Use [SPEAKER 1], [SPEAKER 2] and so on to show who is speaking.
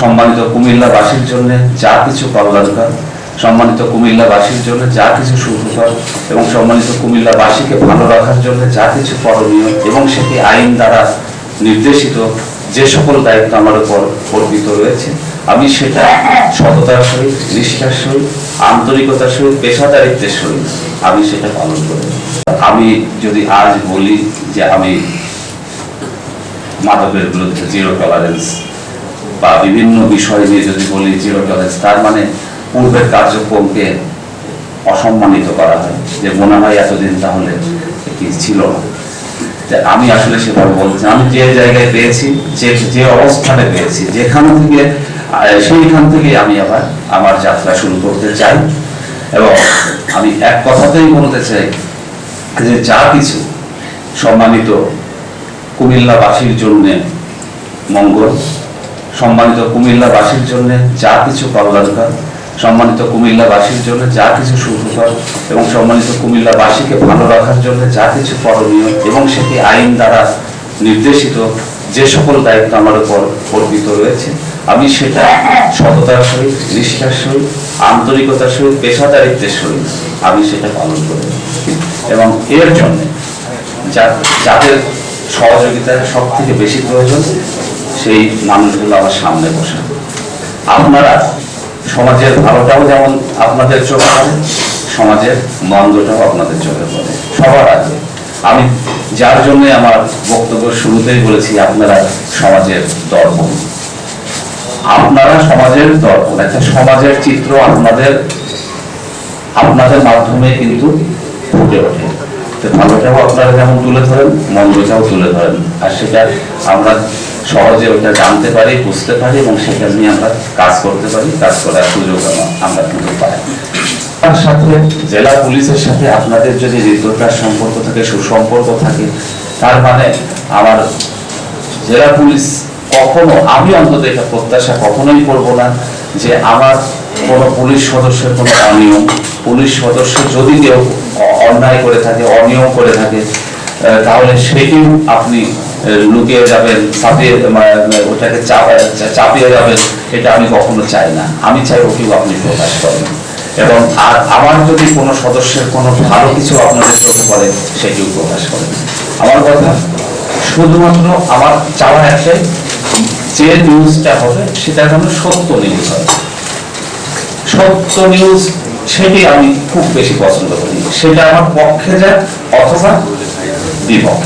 [SPEAKER 1] সম্মানিত কুমিল্লাবাসীর জন্য যা কিছু করা দরকার, সম্মানিত কুমিল্লাবাসীর জন্য যা কিছু সুখকর এবং সম্মানিত কুমিল্লাবাসীকে ভালো রাখার জন্য যা কিছু করণীয় এবং সেটি আইন দ্বারা নির্দেশিত যে সকল দায়িত্ব আমার উপর অর্পিত রয়েছে, আমি সেটা সততার সহিত, নিষ্ঠার সহিত, আন্তরিকতার সহিত, পেশাদারিত্বের সহিত আমি সেটা পালন করি। আমি যদি আজ বলি যে আমি মাদকের বিরুদ্ধে জিরো টলারেন্স বা বিভিন্ন বিষয় নিয়ে যদি বলি জিরো টলারেন্স তার মানে পূর্বের কার্যক্রমকে অসম্মানিত করা হয়। যে মনে হয় এতদিন তাহলে কি ছিল না। আমি আসলে সেভাবে বলছি আমি যে জায়গায় পেয়েছি, যে যে অবস্থানে পেয়েছি, যেখান থেকে সেইখান থেকে আমি আবার, আমার যাত্রা শুরু করতে চাই। এবং আমি এক কথাতেই বলতে চাই যে যা কিছু সম্মানিত কুমিল্লাবাসীর জন্যে মঙ্গল সম্মানিত কুমিল্লাবাসীর জন্য যা কিছু করা দরকার, সম্মানিত কুমিল্লাবাসীর জন্য যা কিছু সুখকর এবং সম্মানিত কুমিল্লাবাসীকে ভালো রাখার জন্য যা কিছু করণীয় এবং সেটি আইন দ্বারা নির্দেশিত যে সকল দায়িত্ব আমার উপর অর্পিত রয়েছে, আমি সেটা সততার সহিত, নিষ্ঠার সহিত, আন্তরিকতার সহিত, পেশাদারিত্বের সহিত আমি সেটা পালন করি। এবং এর জন্যে যাদের সহযোগিতা সব থেকে বেশি প্রয়োজন সেই মানুষগুলো আমার সামনে বসে। আপনারা সমাজের ভালোটাও যেমন আপনাদের চোখে পড়ে, সমাজের মন্দটাও আপনাদের চোখে পড়ে। সবার আগে। আমি যার জন্য আমার বক্তব্য শুরুতেই বলেছি, আপনারা সমাজের দর্পণ। আপনারা সমাজের দর্পণ, একটা সমাজের চিত্র আপনাদের আপনাদের মাধ্যমে কিন্তু ফুটে ওঠে। ভালোটাও আপনারা যেমন তুলে ধরেন, মন্দটাও তুলে ধরেন। আর সেটা আমরা সহজে ওটা জানতে পারি বুঝতে পারি এবং সেটা নিয়ে আমরা কাজ করতে পারি। কাজ করার সুযোগ আমরা- কিন্তু পাই। তার সাথে জেলা পুলিশের সাথে আপনাদের যদি হৃদ্যতার সম্পর্ক থাকে সুসম্পর্ক থাকে তার মানে আমার জেলা পুলিশ কখনো আমি অন্তত এটা প্রত্যাশা কখনোই করব না যে আমার কোনো পুলিশ সদস্যের কোনো অনিয়ম। পুলিশ সদস্য যদি কেউ অন্যায় করে থাকে অনিয়ম করে থাকে তাহলে সেটিও আপনি লুকিয়ে যাবেন চাপিয়ে ওটাকে চাপিয়ে যাবেন এটা আমি কখনো চাই না। আমি চাই ওকেও আপনি প্রকাশ করেন। এবং আর আমার যদি কোনো সদস্যের কোনো ভালো কিছু আপনাদের চোখে পড়ে, সেটিও প্রকাশ করেন। আমার কথা, শুধুমাত্র আমার চাওয়া একটাই, যে নিউজটা হবে সেটা যেন সত্য নিউজ হয়। সত্য নিউজ সেটি আমি খুব বেশি পছন্দ করি। সেটা আমার পক্ষে যায়, অথবা 地宝